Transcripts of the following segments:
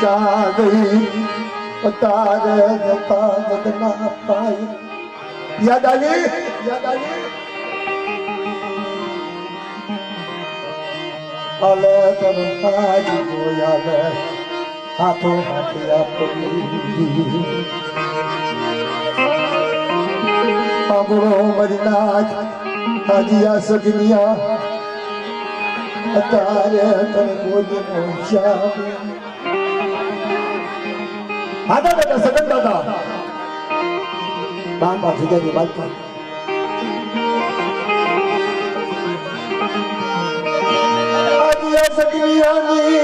ચા ગઈ તારે જતા જગના પાય યાદ આવી યાદ આવી અલે ગોયા લે હાથો હાથે આપણી સાંભળો મરીનાથ અત્યારે તને બોલી પહોંચ્યા દાદા દાદા સગન દાદા. બાપા પાછી બાપા સગનિયાની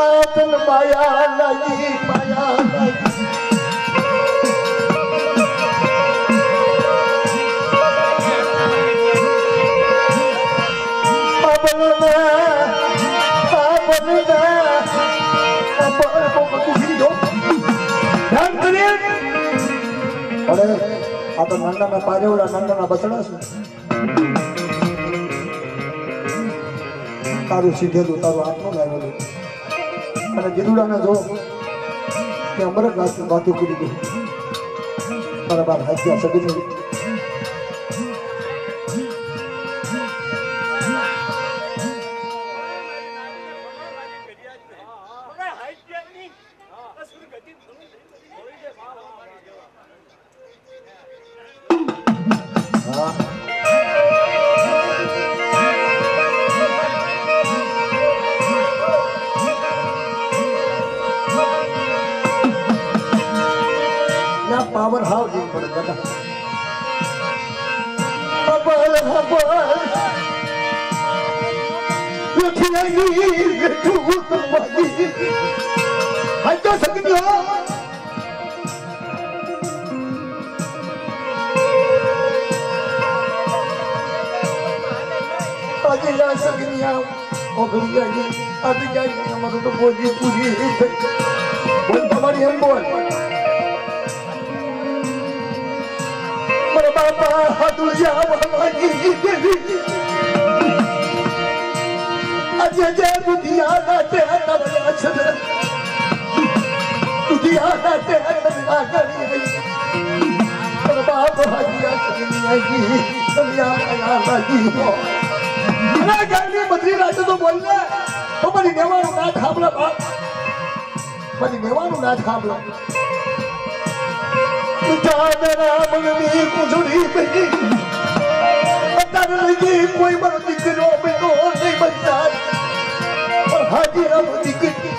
આતન માયા લાગી માયા આ તો નંદાના પારેવડા નંદાના બસડા છે. તારું સીધેલું, તારું હાથમાં લાવેલું અને ગીરુડાને જો કે અમર ગાતું કરી દઉં તારા બાર હાથ્યા સગી ઓગળી જાય આજે જાય અમારું તો બોલી પૂરી થઈ બોલ તમારી એમ છે અને ગાની બધી અત્યારે કોઈ મારો દીકરો બેનો નહીં બનતા. પણ હાજી રામ દીકરી.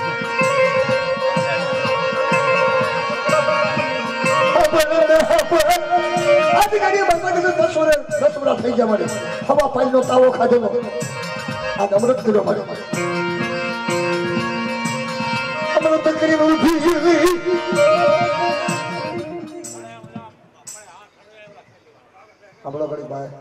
અધિકારી બંધ કરે દસ વર્ષ દસ વર્ષ થઈ ગયા મારે. હવા પાણીનો તાવો ખાધેલો. આ અમૃત કર્યો મારે. અમૃત કરીને ઊભી આપણો ઘડી ભાઈ.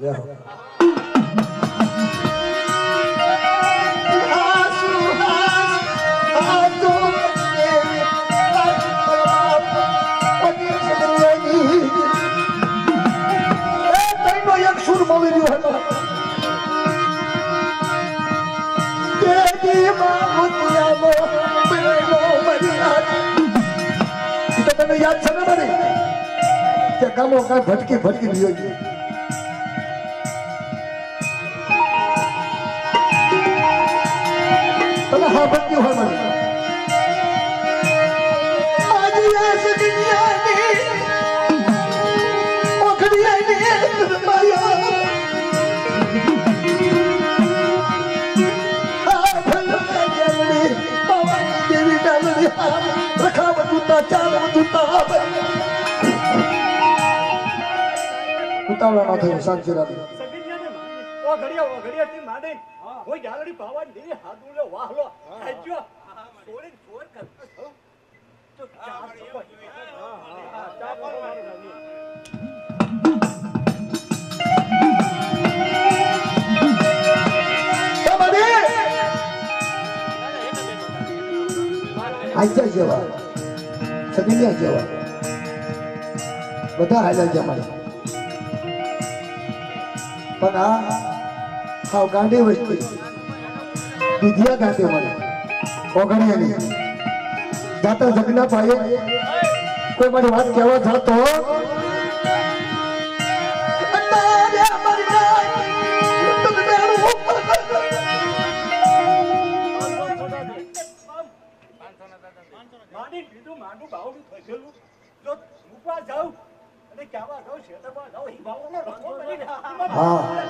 હો. તને યાદ છે ને મારી કે કામો કાંઈ ભટકી ભટકી રહ્યો રખાવ દૂતા ચાલ દૂતા ઉતાવળા ના થયું શાંતિ રાખી ઓઘડિયા ઓઘડિયાથી માંડી કોઈ જાલડી પાવા દીધી આજા જેવા. સગીને જેવા. બધા હાલ્યા મારે. પણ આ સાવ ગાંડી વસ્તી. વિદ્યા ગાંધી મળે ઓગણીએ નહીં જાતા જગના ભાઈએ કોઈ મારી વાત કહેવા જાતો માંડી લીધું માંડું બાવડું થયેલું જો મૂકવા જાઉં અને કહેવા જાઉં શેતરમાં જાઉં એ બાવળનો રસ્તો કરીને હા.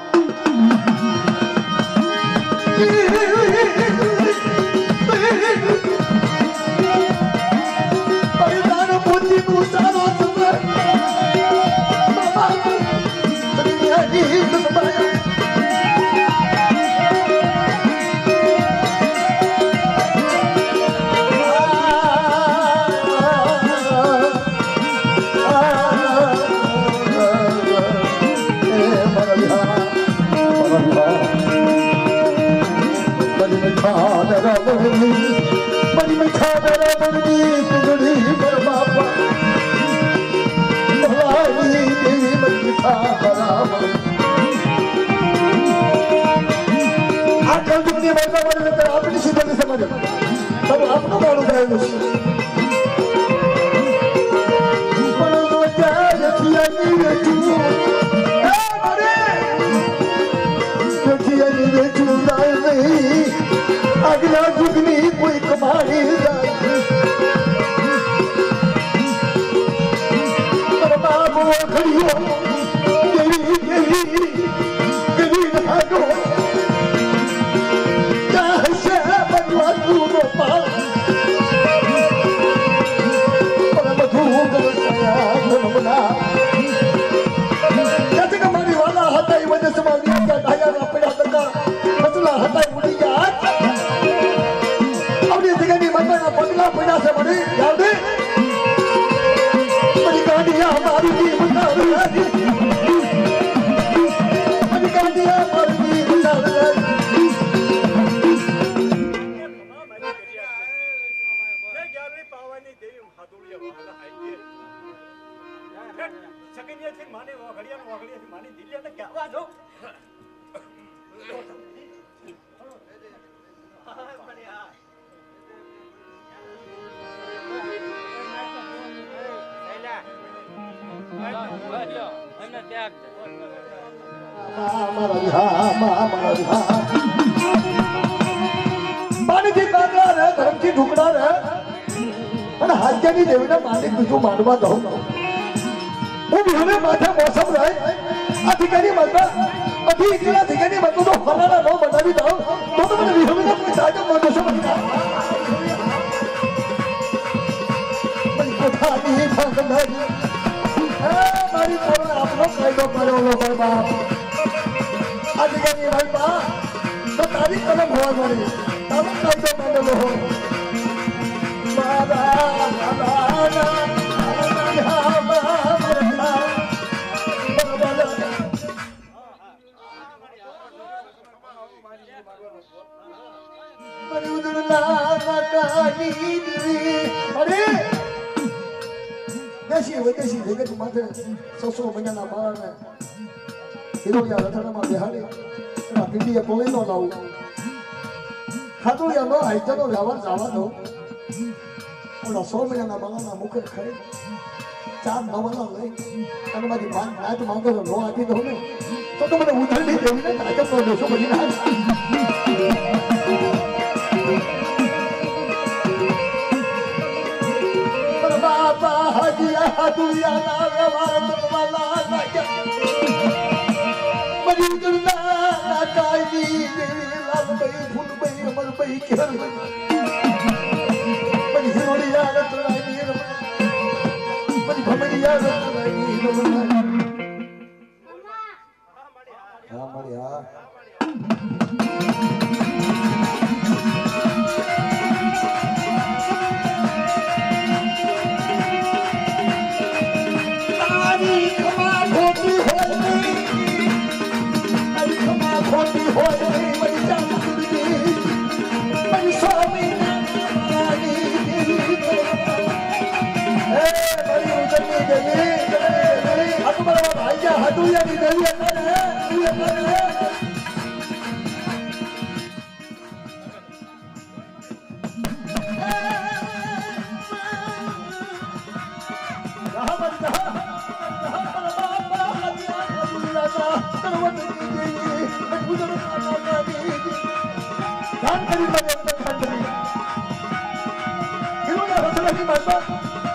આ વાર્તા મને નકર આપણી નહીં સમજે. તમે આપનું મારું થયેલું છે. આગલા જુગની કોઈ કમાણી જાય બાબુ ખડીઓ યાદ હે? મારી ગાંડિયા મારી જી બતાવી માનથી કાગડા રે ધર્મથી ઢુકડા રે અને હાજ્યાની દેવીને અધિકારી તો ફલાણા નો બનાવી દઉં તો મારી પોરને આપનો કાયદો કર્યો લો ભાઈ બાપ અધિકારી ભાઈ બા તો તારી કલમ હોવા મળી તારો કાયદો માનેલો હો બાબા બાબા દેશી વિદેશી જગત માથે સસો મહિનાના બાળને હિરોયા રથડામાં બેહાડી એના પીડીએ કોઈ ન લાવું ખાતુડિયા નો હાઈજાનો વ્યવહાર જવા દો ઓલા સો મહિનાના બાળાના મુખે ખાઈ ચાર નવાના લઈ અને મારી માન નાચ માંગે નો આપી દઉં ને તો તો મને ઉધરડી દેવી ને નો દેશો બધી ના દુનિયાના વ્યવહાર કરવાના લાગ્યા મરી દુર્ગા નાકાઈ દેવી લાલભાઈ ફૂલભાઈ અમરભાઈ કેરભાઈ મરી હિરોડિયા રમણાઈ મરી ભમરિયા મળી હા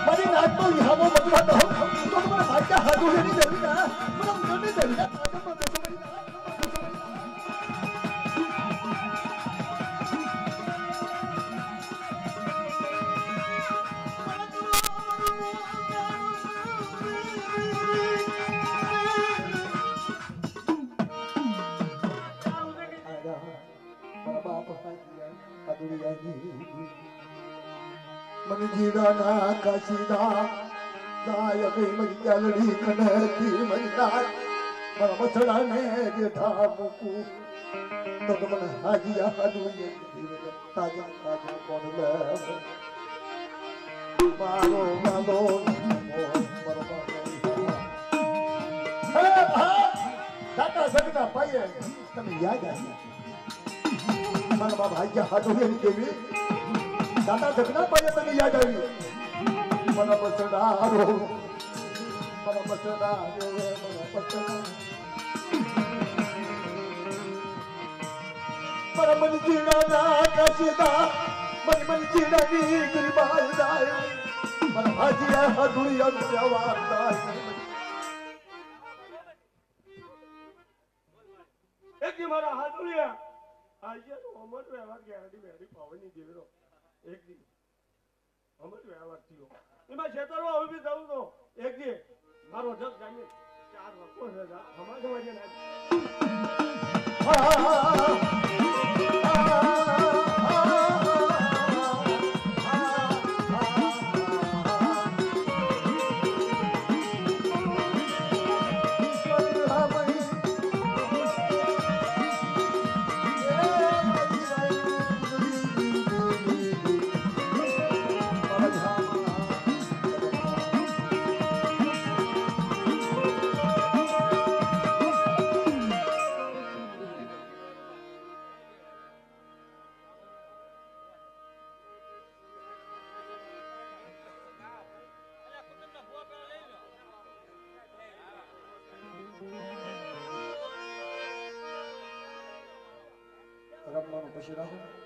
મારી નાચનો વિહામો બધું તો તમારા ભાગ્યા હાથું લેની દેવી ના મને ઉતરની દેવી કાશીના મરી ચાલડી કનતી મહિના મારા મસડાને જેઠા મૂકું તો તો મને હાજી તાજા તાજા કોણ લે મારો દાતા સગના પાયે તમે યાદ આવ્યા મારા બાબા હાજી હાજુ દેવી દાદા જગના પાયે તમે યાદ આવી. મને બસડારો મને બસડારો મને બસડારો મને મન જીણાના કાશીદા મને મન જીણાની ગરીબાઈ દાય મને હાજીયા હાදුળી અંત્યવા દાય મારા ઉડ્યા આજે અમર વ્યવહાર ગેરંટી વેરી પાવની જીવરો એક દી અમર વ્યવહાર થયો બી જવું એક દી મારો જગ જાઈને ચાર વખો છે સમાજ સમાજે રમવાનું પછી રાખો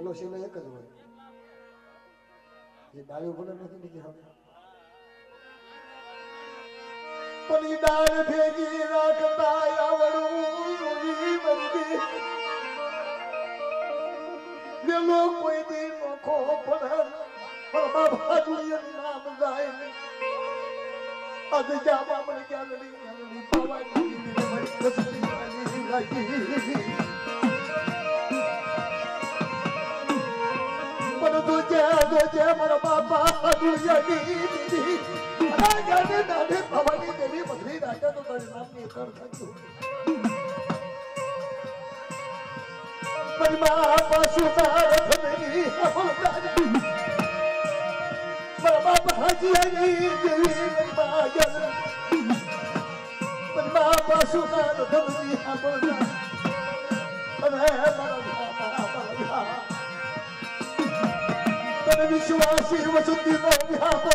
વેલો શેલો એક જ હોય એ ડાળી ભલે નથી નીકળી હવે પણ ડાળ ભેગી રાખતા આવડું વેલો કોઈ દી નોખો પડે બાબા નામ જાય આજે જા મને ક્યાં લડી લડી પાવા લડી લડી લડી વાલી તુજે મારો મારા બાપા દુનિયાની દીદી અરે ગાને દાડે ભવાની મારા મારી મારા સર્વજન વિશ્વાસ શિવ શુદ્ધિ નો વ્યાપો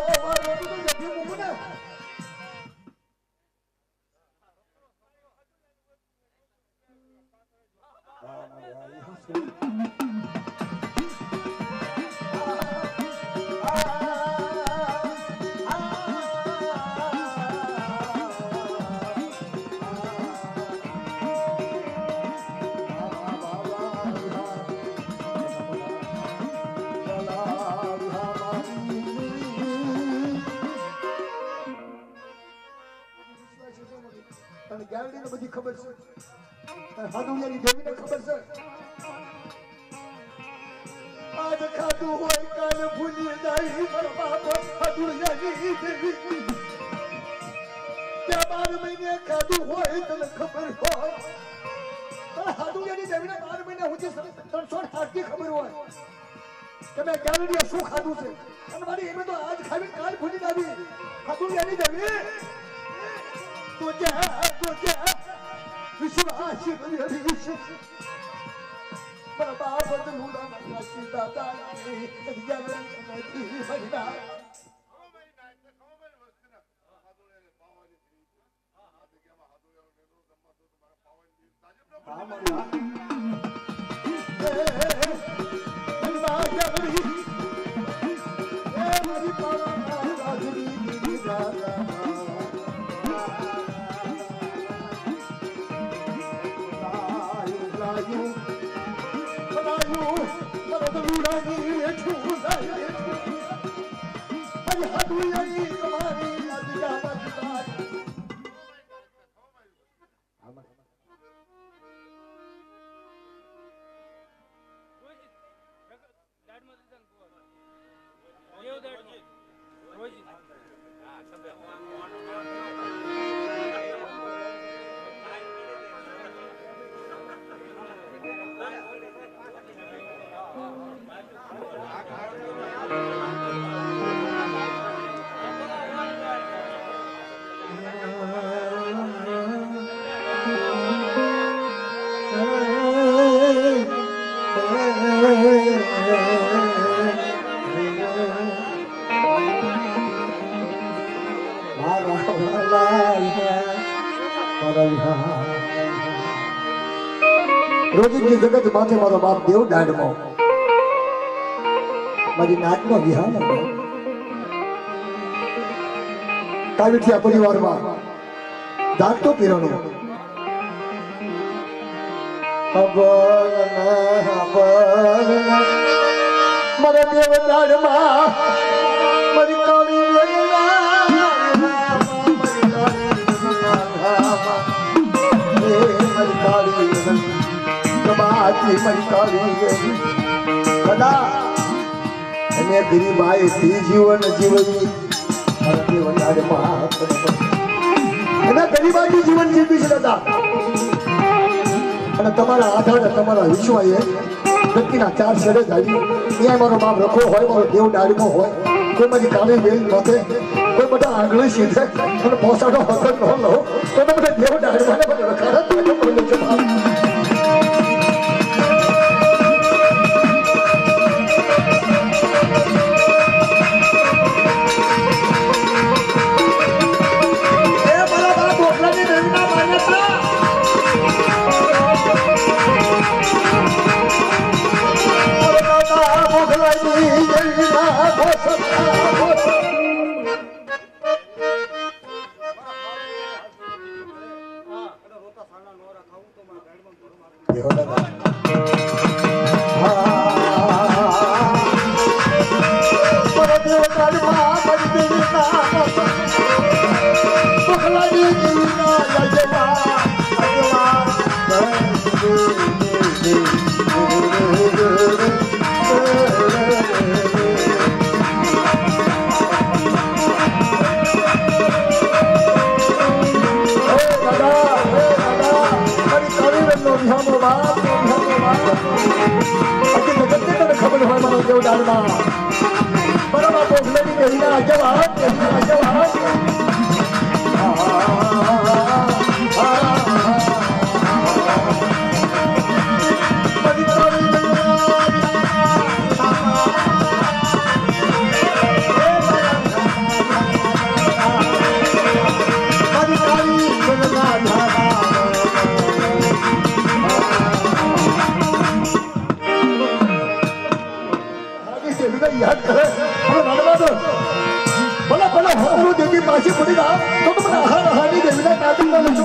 ખાધું હોય તને ખબર હોય. તને પણ હાડુડિયાની જમીને બાર મહિના સુધી ત્રણસો આઠની ખબર હોય. કે મેં ગાંડીએ શું ખાધું છે? અને મારી એમ તો આજ ખાવી કાલ ભૂલી જાવી. હાડુડિયાની દેવી તુજે તુજે વિશ્વાસ કરી વિશ્વ મારા બાપ બદલું ના સીતા તારી રોજિંદી જગત માથે મારો બાપ દેવ દાંડમાં મારી નાતનો વિહાન કાવીઠિયા પરિવારમાં દાંતો પીરણો અબલ અબલ મારા દેવ દાંડમાં મારી કાળી વેલા મારી કાળી એ કાળી કબાતી કદા? અને ગરીબાએ થી જીવન જીવવી. અને તમારા આધારે તમારા વિશ્વાએ વ્યક્તિના ચાર છેડે ગાડી ત્યાં મારો બાપ રખો હોય, મારો દેવ ડાળીમાં હોય. કોઈ મારી કાળી વેલ માથે કોઈ બધા આંગળી સીધે અને પોસાડો તો બધા દેવ ડાળીમાં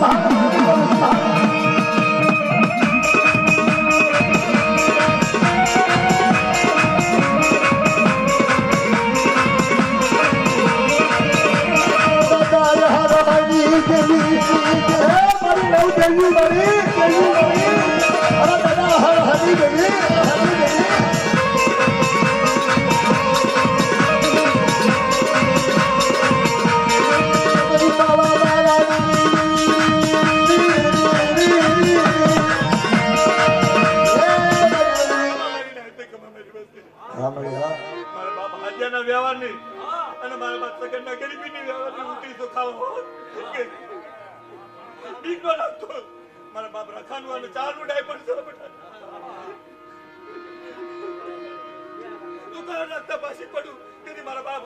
Subhanallah. થાવ બીક નો લાગતો મારા બાપ રખાનું અને ચારનું ડાયપર છે બેટા દુકાન રાખતા પાછી પડ્યું તેથી મારા બાપ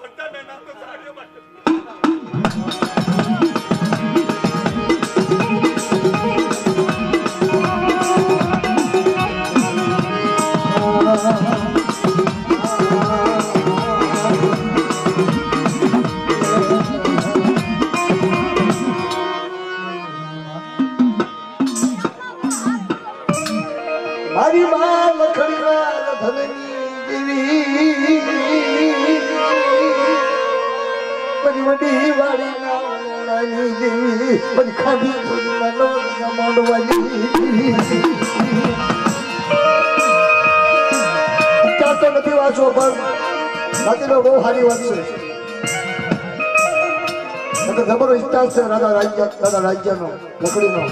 છે, રાજા રાજ્ય, રાજા રાજ્યનો લકડીનો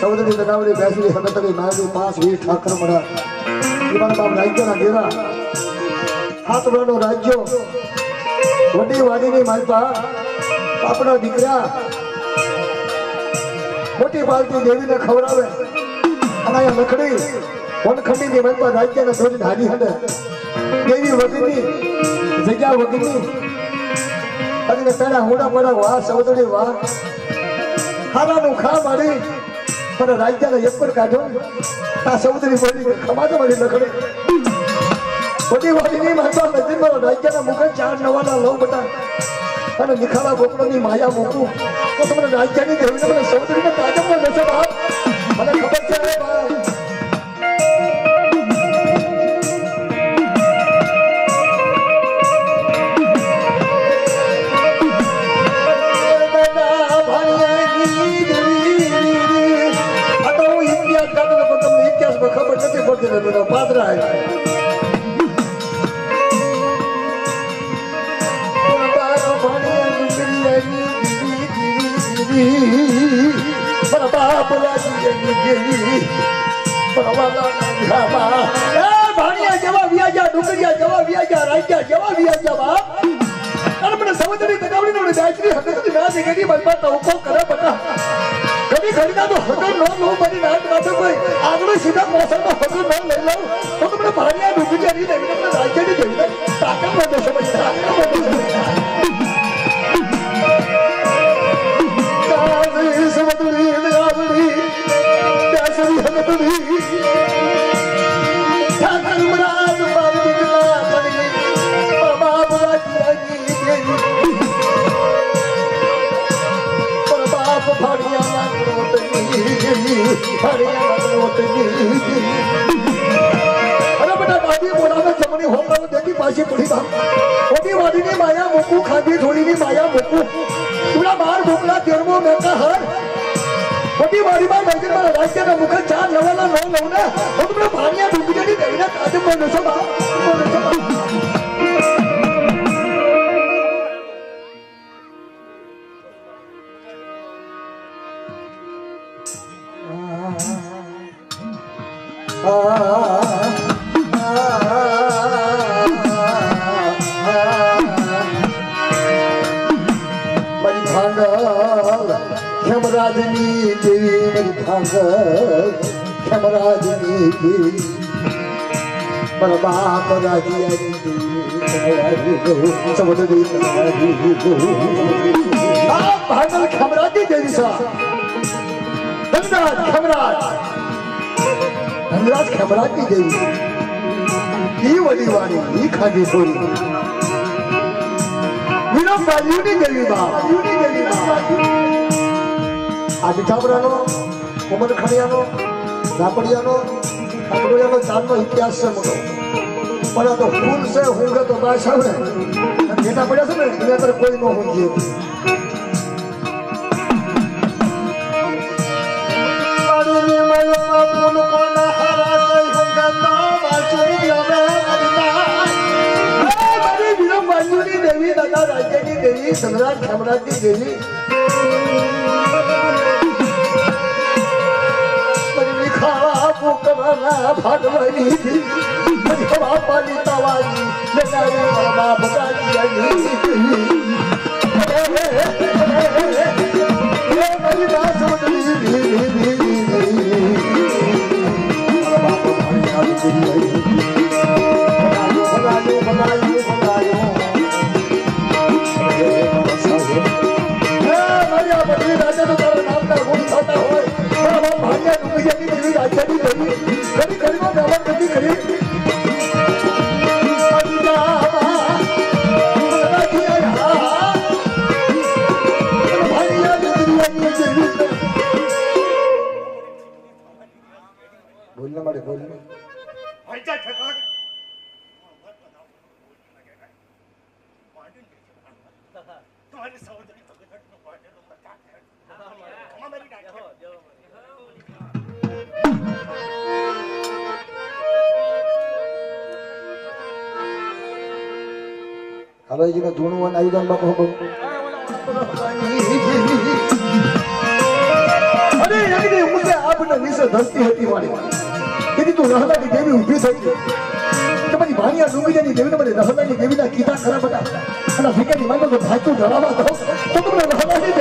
ચૌધરી બનાવડી બેસી હકતરી નાગી પાંચ વીસ ઠાકર મળ્યા. ઈમાન બાપ રાજ્યના ઘેરા. હાથ વડો રાજ્યો. વડી વાડીની માલપા આપણા દીકરા. મોટી પાલતી દેવીને ખવડાવે. અને અહીંયા લકડી વનખંડીની માલપા રાજ્યને ધોરીને હાડી હડે. દેવી વગરની, જગ્યા વગરની અને પેલા હુડા પડા વાહ સૌદરી વાહ ખાનાનું ખા મારી. પણ રાજ્યને એક પર કાઢો. આ સૌદરી બોલી ખમાતો મારી લખડે. બધી વાળી નહીં માનતા નજીકમાં રાજ્યના મુખે ચાર નવાના લવ બટા. અને નિખાલા ગોપળની માયા મૂકું. તો તમને રાજ્યની દેવીને મને સૌદરીને તાજબમાં જશે બાપ. ભાણિયા જેવા વ્યાજા, ડુંગરિયા મને ને ના મન પર ઉકો કરે તો નો નો બની નાટ માથે કોઈ આગળ સીધા મોસમમાં હકર નો લઈ લઉં તો તમને ભાણિયા ડૂબી જાય નહીં તમને રાજ્યની દેવી વધે છે અરે બેટા દાદી બોલાવે, જમણી પાછી પડી બાપ. ઓટી વાડીની માયા મૂકું ખાધી થોડીની માયા મૂકું. તુલા બાર ભૂકલા તેરમો મેકા, હર. મોટી વાડીમાં રાજ્યના મુખ ચાર નવાના નવ નવ તમને ભાણિયા જતી દેવીને તાજબ બોલો છો છો દેવી મારા બાપ ભાંગલ ખેમરાજની દેવી સા ધનરાજ ખેમરાજ ધનરાજ ખેમરાજની દેવી ઈ વડી વાળી ઈ ખાધી છોડી વીરો બાજુની દેવી બા આ મીઠાપરાનો ઉમર ખડિયાનો ઝાપડિયાનો ખાટોડિયાનો ચાંદનો ઇતિહાસ છે મોટો પણ આ તો ફૂલ છે હુંગે તો બાસ ને ઘેટા પડ્યા છે ને, એના અંદર કોઈ ન ઊંઘી પાણીની મયોમાં ફૂલ કોના હારા થઈ હુંગે તો વાંચુની અમે મરતા. હે મારી વીરો બાજુની દેવી રાજ્યની દેવી, સમ્રાટ ખેમરાજની દેવી ભાગવાની હવા પાલી તવાની લગાવી મામા ભગાવી હોય Everybody દેવી. બાલાજીને ધૂણું આવી જાય બાપુ અરે એની ઊંચે આપને નીચે ધરતી હતી વાળી. તેથી તું રહલાની દેવી ઊભી થઈ તમારી ભાણિયા ડુંગરીની દેવીને મને રહલાની દેવીના કીધા ખરા બધા. અને ફિકાની માનો તો દો. તો તમને રહલાની